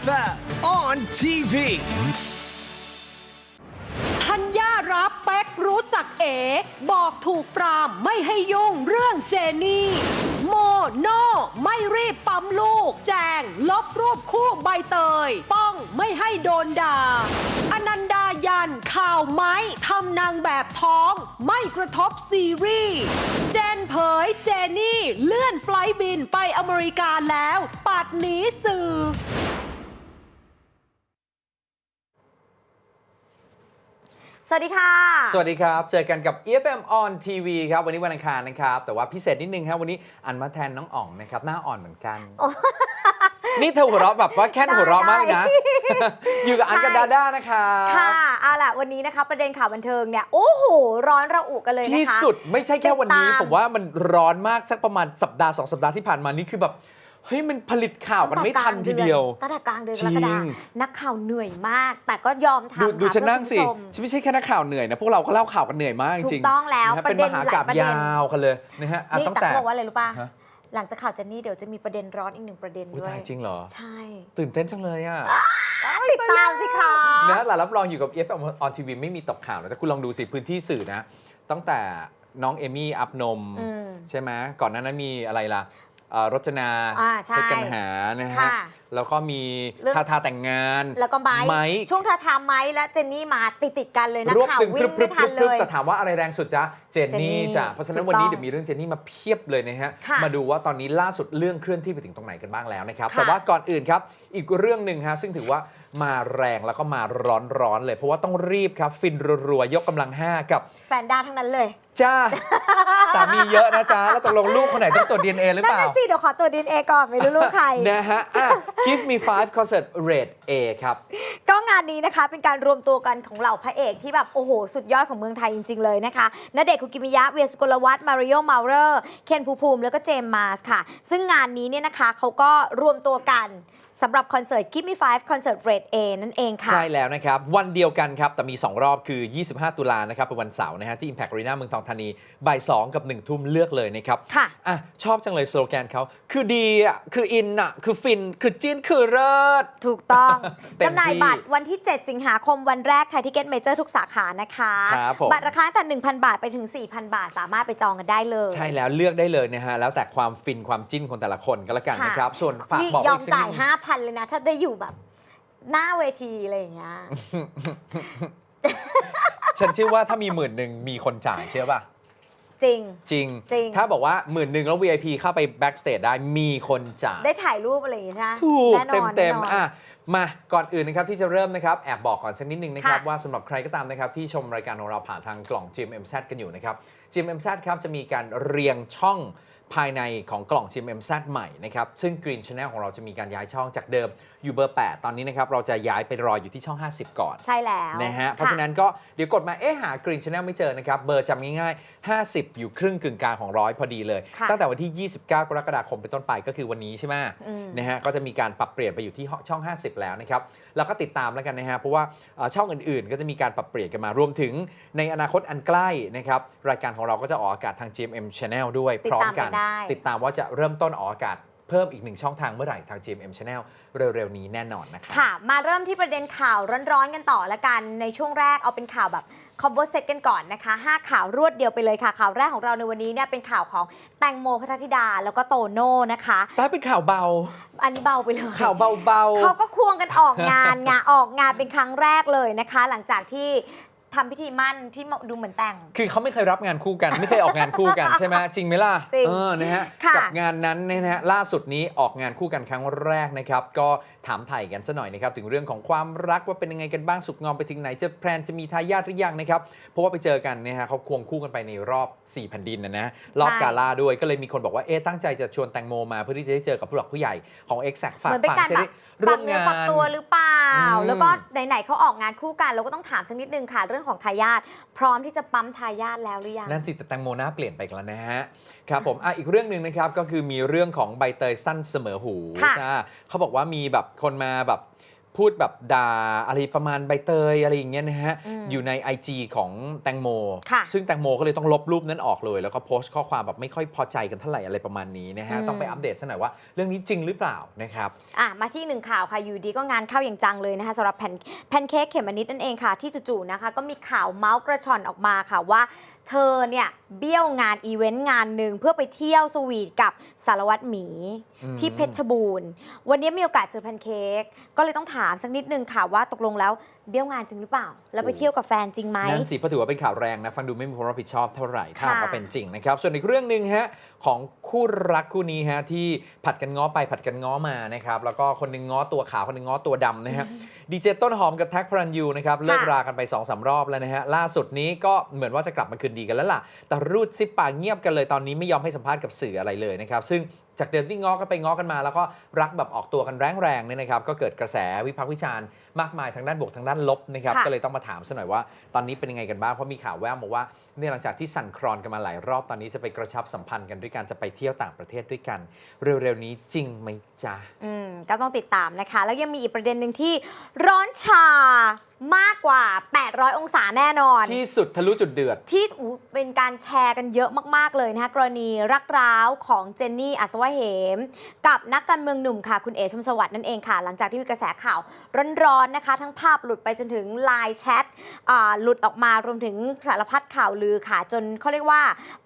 EFF on TV. ธัญญารับแป๊กรู้จักเอ บอกถูกปรามไม่ให้ยุ่งเรื่องเจนี่ โมโนไม่รีบปั๊มลูก แจงลบรูปคู่ใบเตย ป้องไม่ให้โดนด่า อนันดายันข่าวไม้ทำนางแบบท้อง ไม่กระทบซีรีส์ เจนเผยเจนี่ เลื่อนไฟล์บินไปอเมริกาแล้ว ปัดหนีสื่อ สวัสดีค่ะ สวัสดีครับ เจอกันกับ EFM on TV ครับ วันนี้วันอังคารนะครับ แต่ว่าพิเศษนิดนึงครับ วันนี้อันมาแทนน้องอ๋องนะครับ หน้าอ่อนเหมือนกัน นี่เธอหัวเราะแบบว่าแค่นหัวเราะมากเลยนะ อยู่กับอันกับใช่ดาด้านะคะค่ะเอาล่ะวันนี้นะคะประเด็นข่าวบันเทิงเนี่ย โอ้โห ร้อนระอุกันเลยนะคะที่สุดไม่ใช่แค่วันนี้ติดตามผมว่ามันร้อนมากสักประมาณสัปดาห์สองสัปดาห์ที่ผ่านมานี่คือแบบ เฮ้ยมันผลิตข่าวกันไม่ทันทีเดียวตั้งแต่กลางเดือนจริกงรกฎาคมนักข่าวเหนื่อยมาก แต่ก็ยอมดูทำดูค่ะฉันนั่งสิเพื่อคุณผู้ชมฉันไม่ใช่แค่นักข่าวเหนื่อยนะพวกเราก็เล่าข่าวกันเหนื่อยมากจริงถูกต้องแล้วนะฮะปเป็ระนเด็มนหาหลายกาบประเด็นยาวกันเลยนะฮะอะนี่ตั้งแต่แต่เขาบอกว่าอะไรรู้ป่ะฮะหลังจากข่าวเจนนี่เดี๋ยวจะมีประเด็นร้อนอีกหนึ่งประเด็นอุ๊ยด้วยตายจริงเหรอ ใช่ ตื่นเต้นจังเลยอะติดตามสิคะนะหลานรับรองอยู่กับ FM on TV ไม่มีตกข่าวนะแต่คุณลองดูสิพื้นที่สื่อนะ ตั้งแต่น้องเอมี่อัพนมอืมใช่ไหมก่อนหน้านั้นมีอะไรล่ะเอ่อ รจนาอ่าใช่เพชรกันหานะฮะค่ะ แล้วก็มีเรื่อง ทาทาแต่งงาน แล้วก็ไม้ไม้ ช่วงทาทามไม้และเจนนี่มาติดติดๆกันเลยนักรวบข่าวตึงวิ่พรึงบพรึไม่บทันพเลรึบยแต่ถามว่าอะไรแรงสุดจ๊ะเจนนี่เจนนี่จ้ะเพราะฉะนั้นถูกวันนี้ต้องเดี๋ยวมีเรื่องเจนนี่มาเพียบเลยนะฮะค่ะมาดูว่าตอนนี้ล่าสุดเรื่องเคลื่อนที่ไปถึงตรงไหนกันบ้างแล้วนะครับค่ะ แต่ว่าก่อนอื่นครับอีกเรื่องหนึ่งฮะซึ่งถือว่ามาแรงแล้วก็มาร้อนๆเลย เพราะว่าต้องรีบครับฟินรัวๆยกกำลังห้ากับแฟนด้าทั้งนั้นเลยจ้า สามีเยอะนะจ๊ะแล้วตกลงลูกคนไหนต้องตรวจ DNA หรือนั่เปนล่า น่ะสิเดี๋ยวขอตัวดีเอก่อนไม่รู้ลูกใคร นะฮะอะ Give me five concert rate A ครับ งานนี้นะคะ เป็นการรวมตัวกันของเหล่าพระเอกที่แบบ โอ้โห สุดยอดของเมืองไทยจริง ๆ เลยนะคะณเดชน์คุกิมิยะ เวียสุกลวัฒน์มาริโอมาเรอร์ เคนภูมิภูมิ แล้วก็เจมส์มาสค่ะ ซึ่งงานนี้เนี่ยนะคะเขาก็รวมตัวกันสำหรับคอนเสิร์ต Give Me Five คอนเสิร์ต Rate A นั่นเองค่ะ ใช่แล้วนะครับ วันเดียวกันครับ แต่มี 2 รอบคือ 25 ตุลานะครับ เป็นวันเสาร์นะฮะ ที่ Impact Arena เมืองทองธานีบ่าย2กับ 1 ทุ่มเลือกเลยนะครับ ค่ะ อะ ชอบจังเลยสโลแกนเขาคือดีอะ คืออินอะ คือฟิน คือจิ้น คือเลิศ ถูกต้องเต็มที่จำหน่ายบัตรวันที่ 7 สิงหาคมวันแรกไทยทิเก็ตเมเจอร์ทุกสาขานะคะครับผม บัตรราคาตั้งแต่ 1,000 บาทไปถึง 4,000 บาท สามารถไปจองกันได้เลย ใช่แล้วเลือกได้เลยนะฮะ แล้วแต่ความฟินความจิ้นคนแต่ละคนก็แล้วกันนะครับ ส่วนฝากนี่บอกยออีมกสักจ่านิยดนึง 5,000 เลยนะ ถ้าได้อยู่แบบ หน้าเวทีอะไรอย่างเงี้ย ฉันเชื่อว่าถ้ามีหมื่นหนึ่งมีคนจ่ายเชื่อป่ะ จริง จริง จริง ถ้าบอกว่าหมื่นหนึ่งแล้ว VIP เข้าไป backstage ได้มีคนจ่ายได้ถ่ายรูปอะไรอย่างเงี้ยนะถูกแน่นเต็มอนเต็มแน่นอน ๆอะมาก่อนอื่นนะครับที่จะเริ่มนะครับแอบบอกก่อนสักนิดนึงนะครับ ค่ะ ว่าสำหรับใครก็ตามนะครับ ที่ชมรายการของเราผ่านทางกล่อง GMMZ กันอยู่นะครับ GMMZ ครับจะมีการเรียงช่องภายในของกล่อง GMMZ ใหม่นะครับ ซึ่ง Green Channel ของเราจะมีการย้ายช่องจากเดิมอยู่เบอร์ 8 ตอนนี้นะครับเราจะย้ายไปรออยู่ที่ช่อง 50 ก่อนใช่แล้วนะฮะเพราะฉะนั้นก็เดี๋ยวกดมาเอ๊ะหา Green Channel ไม่เจอนะครับเบอร์จำง่ายๆ 50 อยู่ครึ่งกึ่งกลางของร้อยพอดีเลยค่ะตั้งแต่วันที่ 29 กรกฎาคมเป็นต้นไปก็คือวันนี้ใช่ไหมอืมนะฮะก็จะมีการปรับเปลี่ยนไปอยู่ที่ช่อง 50 แล้วนะครับแล้วก็ติดตามแล้วกันนะฮะเพราะว่าเอ่อช่องอื่นๆ ก็จะมีการปรับเปลี่ยนกันมารวมถึงในอนาคตอันใกล้นะครับรายการของเราก็จะออกอากาศทาง GMM Channel ด้วยติดพร้อมตามกักันนได้ติดตามว่าจะเริ่มต้นออกอากาศ เพิ่มอีกหนึ่งช่องทางเมื่อไหร่ทาง GMM Channel เร็วๆนี้แน่นอนนะครับค่ะ มาเริ่มที่ประเด็นข่าวร้อนๆกันต่อละกันในช่วงแรกเอาเป็นข่าวแบบคอมโบเซตกันก่อนนะคะ 5 ข่าวรวดเดียวไปเลยค่ะ ข่าวแรกของเราในวันนี้เนี่ยเป็นข่าวของแตงโมพัทรธิดาแล้วก็โตโน่นะคะ แต่เป็นข่าวเบา อันนี้เบาไปเลยข่าวเบาๆ เขาก็ควงกันออกงานงานออกงานเป็นครั้งแรกเลยนะคะ หลังจากที่ ทำพิธีมั่นที่ดูเหมือนแต่ง คือเขาไม่เคยรับงานคู่กัน ไม่เคยออกงานคู่กันใช่ไหมจริงไหมล่ะจริงเออนะฮะค่ะกับงานนั้นเนี่ยนะฮะล่าสุดนี้ออกงานคู่กันครั้งแรกนะครับ ก็ถามไถ่กันซะหน่อยนะครับถึงเรื่องของความรักว่าเป็นยังไงกันบ้างสุขงอมไปถึงไหนจะแพลนจะมีทายาทหรือยังนะครับเพราะว่าไปเจอกันเนี่ยฮะเขาควงคู่กันไปในรอบ4แผ่นดินนะนะรอบใช่ กาล่าด้วยก็เลยมีคนบอกว่าเอ๊ะตั้งใจจะชวนแตงโมมาเพื่อที่จะได้เจอกับผู้หลักผู้ใหญ่ของ e x a c t ฝาเหกมือนเป็นฝังการจะแบได้บร่ฝัวกมเนื้องาฝักน ตัวหรือเปล่า อืม แล้วก็ไหนๆเขาออกงานคู่กันเราก็ต้องถามสักนิดนึงค่ะเรื่องของทายาทพร้อมที่จะปั๊มทายาทแล้วหรือยังนั่นสิแต่แตงโมหน้าเปลี่ยนไปกันแล้วนะฮะครับผมอะอีกเรื่องหนึ่งนะครับก็คือมีเรื่องของใบเตยสั้นเสมอหูค่ะจ้าเขาบอกว่ามีแบบคนมาแบบ พูดแบบด่าอะไรประมาณใบเตยอะไรอย่างเงี้ยนะฮะอืมอยู่ใน IG ของแตงโมค่ะซึ่งแตงโมก็เลยต้องลบรูปนั้นออกเลย แล้วก็โพสต์ข้อความแบบไม่ค่อยพอใจกันเท่าไหร่อะไรประมาณนี้นะฮะอืมต้องไปอัปเดตซะหน่อยว่าเรื่องนี้จริงหรือเปล่านะครับอะมาที่หนึ่งข่าวค่ะ อยู่ดีก็งานเข้าอย่างจังเลยนะคะสำหรับแพนแพนเค้กเขมมะนิดนั่นเองค่ะ ที่จู่ๆนะคะ ก็มีข่าวเมาส์กระชอนออกมาค่ะว่า เธอเนี่ยเบี้ยวงานอีเวนต์งานหนึ่งเพื่อไปเที่ยวสวีทกับสารวัตรหมีอืมที่เพชรบูรณ์ วันนี้มีโอกาสเจอแพนเค้กก็เลยต้องถามสักนิดนึงค่ะว่าตกลงแล้วเบี้ยวงานจริงหรือเปล่า แล้วไปเที่ยวกับแฟนจริงไหมนั่นสิเพราะถือว่าเป็นข่าวแรงนะฟังดูไม่มีความรับผิดชอบเท่าไหร่ถ้าหากค่ะว่าเป็นจริงนะครับ ส่วนอีกเรื่องหนึ่งฮะของคู่รักคู่นี้ฮะที่ผัดกันง้อไปผัดกันง้อมานะครับแล้วก็คนหนึงง้อตัวขาวคนหนึงง้อตัวดำนะฮะดีเจต้นหอมกับแท็กพระรันยูนะครับเลิกรากันไป2อสารอบแล้วนะฮะล่าสุดนี้ก็เหมือนว่าจะกลับมาคืนดีกันแล้วล่ะ แต่รูดซิปปากเงียบกันเลยตอนนี้ไม่ยอมให้สัมภาษณ์กับสื่ออะไรเลยนะครับซึ่ง จากเดิมที่ง้อกันไปง้อกันมา แล้วก็รักแบบออกตัวกันแรงๆเนี่ยนะครับ ก็เกิดกระแสวิพากษ์วิจารณ์มากมายทางด้านบวกทางด้านลบนะครับค่ะก็เลยต้องมาถามซะหน่อยว่า ตอนนี้เป็นยังไงกันบ้าง เพราะมีข่าวแววมาว่าเนี่ยหลังจากที่สั่นคลอนกันมาหลายรอบตอนนี้จะไปกระชับสัมพันธ์กันด้วยการจะไปเที่ยวต่างประเทศด้วยกัน เร็วๆนี้จริงไหมจ๊ะอืมก็ต้องติดตามนะคะ แล้วยังมีอีกประเด็นหนึ่งที่ร้อนชา มากกว่า 800 องศาแน่นอน ที่สุดทะลุจุดเดือด ที่อู้เป็นการแชร์กันเยอะมาก ๆ เลยนะคะกรณีรักร้าวของเจนนี่อัศวะเหม กับนักการเมืองหนุ่มค่ะ คุณเอชมสวัสดิ์นั่นเองค่ะ หลังจากที่มีกระแสข่าวร้อนๆนะคะ ทั้งภาพหลุดไปจนถึงไลน์แชทอ่าหลุดออกมารวมถึงสารพัดข่าวลือค่ะ จนเขาเรียกว่า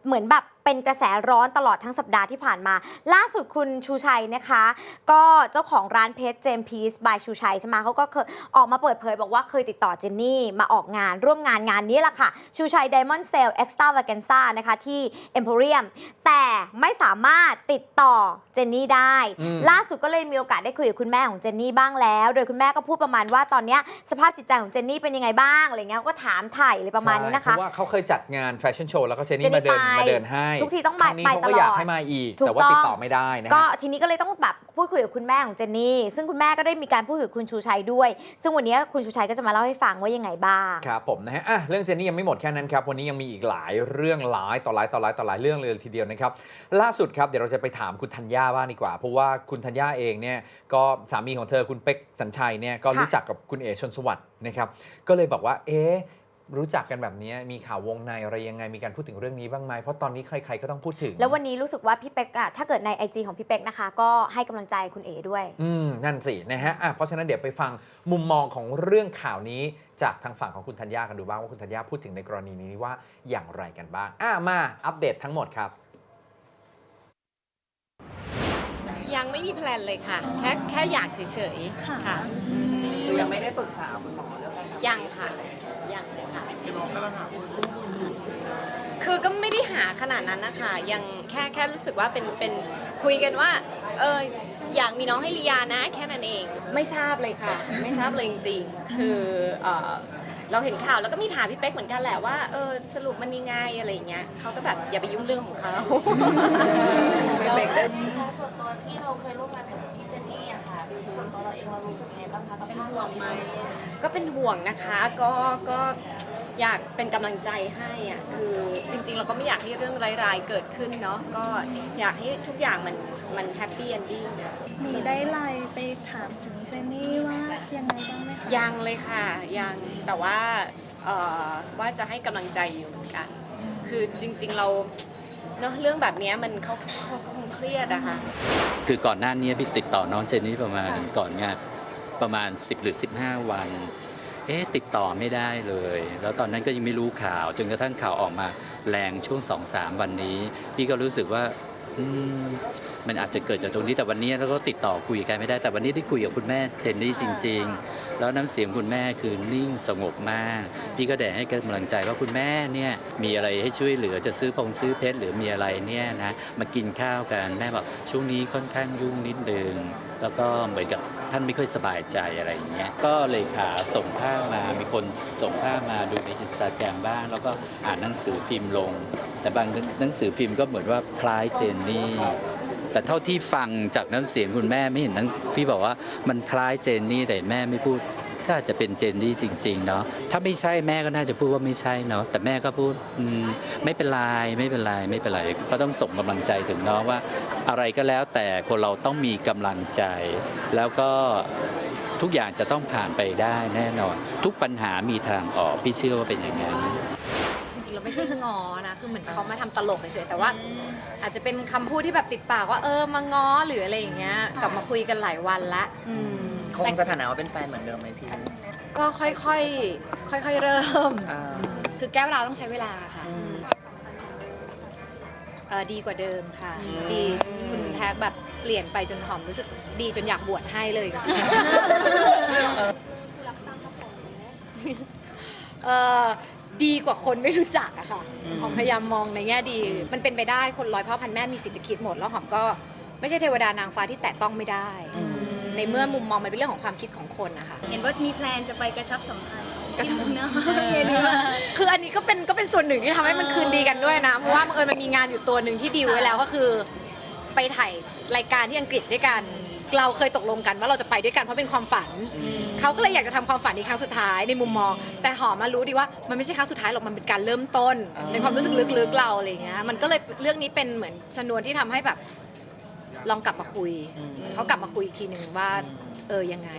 เหมือนแบบ เป็นกระแสร้อนตลอดทั้งสัปดาห์ที่ผ่านมา ล่าสุดคุณชูชัยนะคะ ก็เจ้าของร้านเพชรเจมพีซบายชูชัยใช่ไหมเขาก็เคยออกมาเปิดเผยบอกว่าเคยติดต่อเจนนี่มาออกงานร่วมงานงานนี้แหละค่ะ ชูชัย Diamond Sale Extra Vacanza นะคะที่ Emporium แต่ไม่สามารถติดต่อเจนนี่ได้อืมล่าสุดก็เลยมีโอกาสได้คุยกับคุณแม่ของเจนนี่บ้างแล้ว โดยคุณแม่ก็พูดประมาณว่าตอนเนี้ยสภาพจิตใจของเจนนี่เป็นยังไงบ้างอะไรเงี้ยก็ถามถ่ายเลยประมาณนี้นะคะใช่เพราะว่าเขาเคยจัดงานแฟชั่นโชว์แล้วก็เจนเจนี่นนี่มาเดินไปมาเดินให้ทุกทีต้องคมารั้งนี้ไปเขาตก็ลอดอยากให้มาอีก ถูกแต่ว่าต้องติดต่อไม่ได้นะก็ฮะ ทีนี้ก็เลยต้องแบบพูดคุยกับคุณแม่ของเจนนี่ ซึ่งคุณแม่ก็ได้มีการพูดคุยกับคุณชูชัยด้วย ซึ่งวันนี้คุณชูชัยก็จะมาเล่าให้ฟังว่ายังไงบ้าง ครับผมนะฮะอะเรื่องเจนนี่ยังไม่หมดแค่นั้นครับ วันนี้ยังมีอีกหลายเรื่องหลายต่อหลายต่อหลายต่อหลายเรื่องเลยทีเดียวนะครับ ล่าสุดครับเดี๋ยวเราจะไปถามคุณธัญญาบ้างดีกว่า เพราะว่าคุณธัญญาเองเนี่ยก็สามีของเธอคุณเป๊กสัญชัยเนี่ยก็ค่ะ รู้จักกับคุณเอชนสวัสดิ์นะครับ ก็เลยบอกว่า เอ๊ะ รู้จักกันแบบนี้มีข่าววงในอะไรยังไงมีการพูดถึงเรื่องนี้บ้างไหมเพราะตอนนี้ใครๆก็ต้องพูดถึง แล้ววันนี้รู้สึกว่าพี่เป๊กอะถ้าเกิดใน IG ของพี่เป๊กนะคะ ก็ให้กำลังใจคุณเอด้วย อืมนั่นสินะฮะอะเพราะฉะนั้นเดี๋ยวไปฟังมุมมองของเรื่องข่าวนี้จากทางฝั่งของคุณธัญญากันดูบ้างว่าคุณธัญญาพูดถึงในกรณีนี้ว่าอย่างไรกันบ้างอะมาอัปเดตทั้งหมดครับยังไม่มีแพลนเลยค่ะ แค่แค่อยากเฉยๆค่ะยังไม่ได้ปรึกษาคุณหมอเรื่องอะไรครับยังค่ะยังเลย ค่ะคือก็ไม่ได้หาขนาดนั้นนะคะยังแค่แค่รู้สึกว่าเป็นเป็นคุยกันว่า เอออยากมีน้องให้ลียานะ แค่นั้นเอง ไม่ทราบเลยค่ะ ไม่ทราบเลยจริงๆคือเออเราเห็นข่าวแล้วก็มีถามพี่เป๊กเหมือนกันแหละว่าเออสรุปมันยังไงอะไรอย่างเงี้ยเขาก็แบบอย่าไปยุ่งเรื่องของเขาส่วนตัวที่เราเคยร่วมงานกับพี่เจนนี่อะค่ะ ส่วนตัวเราเองเรารู้สึกยังไงบ้างคะกับภาพรวมไหม ก็เป็นห่วงนะคะ ก็ ก็ อยากเป็นกำลังใจให้อะคือจริง ๆ เราก็ไม่อยากให้เรื่องร้ายๆเกิดขึ้นเนาะก็อยากให้ทุกอย่างมันมันแฮปปี้เอนดิ้งมีได้ไลน์ไปถามถึงเจนนี่ว่ายังไงบ้างไหมคะยังเลยค่ะยังแต่ว่าเอ่อว่าจะให้กำลังใจอยู่เหมือนกัน คือจริง ๆเราเนาะเรื่องแบบเนี้ยมันเขาเขาคงเครียดอะค่ะคือก่อนหน้านี้พี่ติดต่อน้องเจนนี่ประมาณก่อนงานประมาณ 10 หรือ 15 วัน เอ๊ะติดต่อไม่ได้เลย แล้วตอนนั้นก็ยังไม่รู้ข่าว จนกระทั่งข่าวออกมาแรงช่วงสองสามวันนี้ พี่ก็รู้สึกว่าอืมมันอาจจะเกิดจากตรงนี้แต่วันนี้เราก็ติดต่อคุยกันไม่ได้แต่วันนี้ได้คุยกับคุณแม่เจนนี่จริง ๆ แล้วน้ำเสียงคุณแม่คือนิ่งสงบมาก พี่ก็ได้ให้กำลังใจว่าคุณแม่เนี่ยมีอะไรให้ช่วยเหลือจะซื้อพงซื้อเพชรหรือมีอะไรเนี่ยนะมากินข้าวกันแม่บอกช่วงนี้ค่อนข้างยุ่งนิดนึงแล้วก็เหมือนกับท่านไม่ค่อยสบายใจอะไรอย่างเงี้ยก็เลยขาส่งภาพมามีคนส่งภาพมาดูในอินสตาแกรมบ้าง แล้วก็อ่านหนังสือพิมพ์ลง แต่บางหนังสือพิมพ์ก็เหมือนว่าคล้ายเจนนี่ แต่เท่าที่ฟังจากน้ำเสียงคุณแม่ไม่เห็นทั้งพี่บอกว่ามันคล้ายเจนนี่แต่แม่ไม่พูดก็อาจจะเป็นเจนนี่จริง ๆ เนาะถ้าไม่ใช่แม่ก็น่าจะพูดว่าไม่ใช่เนาะแต่แม่ก็พูดมไม่เป็นไรไม่เป็นไรไม่เป็นไรก็ต้องส่งกำลังใจถึงน้องว่า อะไรก็แล้วแต่คนเราต้องมีกำลังใจ แล้วก็ทุกอย่างจะต้องผ่านไปได้แน่นอน ทุกปัญหามีทางออกพี่เชื่อว่าเป็นอย่างนั้น ๆเราไม่ใช่งอนะคือเหมือนเขามาทำตลกเฉยๆแต่ว่า อาจจะเป็นคำพูดที่แบบติดปากว่าเออมาง้อหรืออะไรอย่างเงี้ยกลับมาคุยกันหลายวันละอืมคงสถานะว่าเป็นแฟนเหมือนเดิมไหมพี่ ก็ค่อยๆค่อยๆเริ่ม อ่า คือแก้เวลาต้องใช้เวลาค่ะเออดีกว่าเดิมค่ะ ดีคุณแท็กแบบเปลี่ยนไปจนหอมรู้สึกดีจนอยากบวชให้เลยจริงๆเออ ดีกว่าคนไม่รู้จักอะค่ะหอมพยายามมองในแง่ดี มันเป็นไปได้คนร้อยพ่อพันแม่มีสิทธิ์จะคิดหมด แล้วหอมก็ไม่ใช่เทวดานางฟ้าที่แตะต้องไม่ได้ ในเมื่อมุมมองมันเป็นเรื่องของความคิดของคนนะคะ เห็นว่ามีแพลนจะไปกระชับสัมพันธ์กระชับเนาะคืออันนี้ก็เป็นก็เป็นส่วนหนึ่งที่ทำให้มันคืนดีกันด้วยนะ เพราะว่าบังเอิญมันมีงานอยู่ตัวหนึ่งที่ดีลไว้แล้วก็คือ ไปถ่ายรายการที่อังกฤษด้วยกัน เราเคยตกลงกันว่าเราจะไปด้วยกันเพราะเป็นความฝัน เขาก็เลยอยากจะทำความฝันอีกครั้งสุดท้ายในมุมมอง แต่หอมมารู้ดีว่ามันไม่ใช่ครั้งสุดท้ายหรอกมันเป็นการเริ่มต้น ในความรู้สึกลึกๆเราอะไรอย่างเงี้ยมันก็เลยเรื่องนี้เป็นเหมือนชนวนที่ทำให้แบบลองกลับมาคุยเขากลับมาคุยอีกทีหนึ่งว่าเออยังไง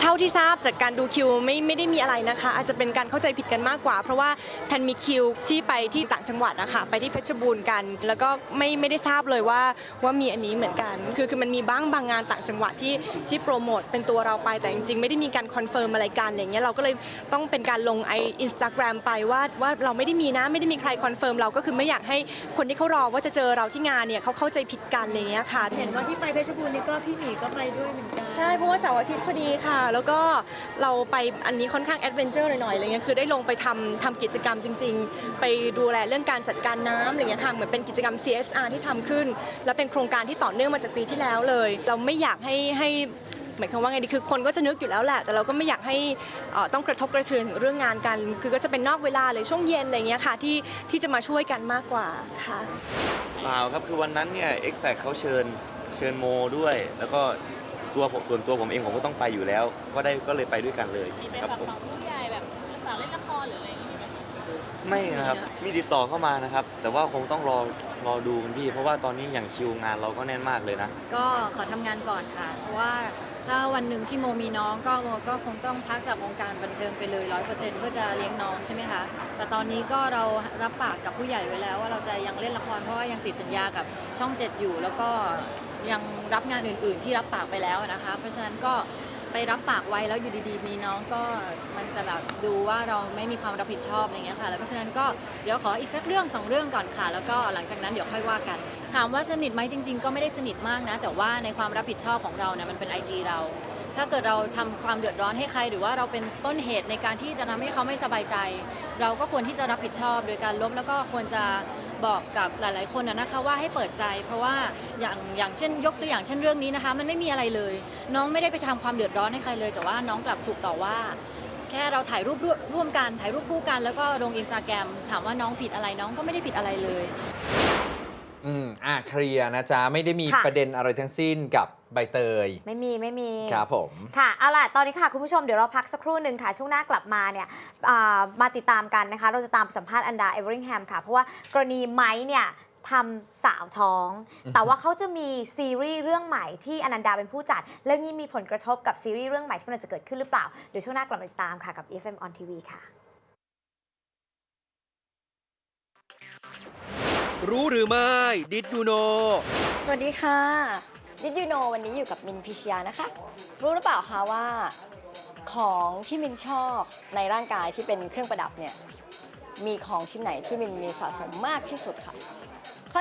เท่าที่ทราบจากการดูคิวไม่ไม่ได้มีอะไรนะคะ อาจจะเป็นการเข้าใจผิดกันมากกว่า เพราะว่าแพนมีคิวที่ไปที่ต่างจังหวัดนะคะไปที่เพชรบูรณ์กัน แล้วก็ไม่ไม่ได้ทราบเลยว่าว่ามีอันนี้เหมือนกัน คือคือมันมีบ้างบางงานต่างจังหวัดที่ที่โปรโมทเป็นตัวเราไปแต่จริงๆ ไม่ได้มีการคอนเฟิร์มอะไรกันอะไรเงี้ยเราก็เลยต้องเป็นการลงไออินสตาแกรมไปว่าว่าเราไม่ได้มีนะไม่ได้มีใครคอนเฟิร์มเราก็คือไม่อยากให้คนที่เขารอว่าจะเจอเราที่งานเนี่ยเขาเข้าใจผิดกันอะไรเงี้ยค่ะเห็นว่าที่ไปเพชรบูรณ์นี่ก็พี่หมีก็ไปด้วยเหมือนกันใช่เพราะว่าเสาร์อาทิตย์พอดีค่ะแล้วก็เราไปอันนี้ค่อนข้างแอดเวนเจอร์หน่อยๆอะไรเงี้ยคือได้ลงไปทำทำกิจกรรมจริง ๆ ไปดูแลเรื่องการจัดการน้ำอะไรเงี้ยค่ะเหมือนเป็นกิจกรรม CSR ที่ทำขึ้น และเป็นโครงการที่ต่อเนื่องมาจากปีที่แล้วเลย เราไม่อยากให้ให้หมายความว่าไงดีคือคนก็จะนึกอยู่แล้วแหละ แต่เราก็ไม่อยากให้ต้องกระทบกระเทือนถึงเรื่องงานกัน คือก็จะเป็นนอกเวลาเลยช่วงเย็นอะไรเงี้ยค่ะที่ที่จะมาช่วยกันมากกว่าค่ะเปล่าครับคือวันนั้นเนี่ยเอ็กแซเขาเชิญเชิญโมด้วย แล้วก็ ตัวผมส่วนตัวผมเองผมก็ต้องไปอยู่แล้ว ก็ได้ก็เลยไปด้วยกันเลยครับผมผู้ใหญ่แบบฝากเล่นละครหรืออะไรอย่างเงี้ยไม่นะครับมีติดต่อเข้ามานะครับ แต่ว่าคงต้องรอรอดูกันพี่ เพราะว่าตอนนี้อย่างคิวงานเราก็แน่นมากเลยนะ ก็ขอทำงานก่อนค่ะ เพราะว่าถ้าวันหนึ่งที่โมมีน้องก็โมก็คงต้องพักจากวงการบันเทิงไปเลยร้อยเปอร์เซ็นต์เพื่อจะเลี้ยงน้องใช่ไหมคะ แต่ตอนนี้ก็เรารับปากกับผู้ใหญ่ไว้แล้ว ว่าเราจะยังเล่นละครเพราะว่ายังติดสัญญากับช่องเจ็ดอยู่ แล้วก็ ยังรับงานอื่น ๆ ที่รับปากไปแล้วนะคะ เพราะฉะนั้นก็ไปรับปากไว้แล้วอยู่ดีๆ มีน้องก็มันจะแบบดูว่าเราไม่มีความรับผิดชอบอะไรเงี้ยค่ะแล้วเพราะฉะนั้นก็เดี๋ยวขออีกสักเรื่องสองเรื่องก่อนค่ะ แล้วก็หลังจากนั้นเดี๋ยวค่อยว่ากัน ถามว่าสนิทไหมจริง ๆ ก็ไม่ได้สนิทมากนะ แต่ว่าในความรับผิดชอบของเราเนี่ยมันเป็นไอจีเรา ถ้าเกิดเราทำความเดือดร้อนให้ใคร หรือว่าเราเป็นต้นเหตุในการที่จะทำให้เขาไม่สบายใจ เราก็ควรที่จะรับผิดชอบโดยการลบแล้วก็ควรจะ บอกกับหลาย ๆ คนนะนะคะว่าให้เปิดใจ เพราะว่าอย่างอย่างเช่น ยกตัวอย่างเช่นเรื่องนี้นะคะ มันไม่มีอะไรเลย น้องไม่ได้ไปทำความเดือดร้อนให้ใครเลย แต่ว่าน้องกลับถูกต่อว่า แค่เราถ่ายรูปร่วมกันถ่ายรูปคู่กันแล้วก็ลงอินสตาแกรมถามว่าน้องผิดอะไรน้องก็ไม่ได้ผิดอะไรเลย อืมอะเคลียร์นะจ๊ะ ไม่ได้มีค่ะ ประเด็นอะไรทั้งสิ้นกับใบเตย ไม่มีไม่มี ครับผม ค่ะเอาล่ะ ตอนนี้ค่ะ คุณผู้ชมเดี๋ยวเราพักสักครู่หนึ่งค่ะ ช่วงหน้ากลับมาเนี่ยอ่ามาติดตามกันนะคะ เราจะตามสัมภาษณ์อันดาเอเวอริงแฮมค่ะ เพราะว่ากรณีไม้เนี่ยทำสาวท้องแต่ว่าเขาจะมีซีรีส์เรื่องใหม่ที่อนันดาเป็นผู้จัด แล้วนี่มีผลกระทบกับซีรีส์เรื่องใหม่ที่กำลังจะเกิดขึ้นหรือเปล่า เดี๋ยวช่วงหน้ากลับมาติดตามค่ะกับ EFM on TV ค่ะ รู้หรือไม่ ดิดยูโน สวัสดีค่ะ ดิดยูโนวันนี้อยู่กับมินพิชยานะคะ รู้หรือเปล่าคะว่า ของที่มินชอบในร่างกายที่เป็นเครื่องประดับเนี่ย มีของชิ้นไหนที่มินมีสะสมมากที่สุดค่ะ ข้อ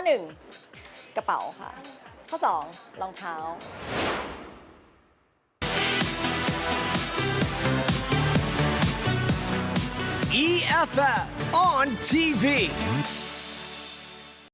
1 กระเป๋าค่ะ ข้อ 2 รองเท้า EFF on TV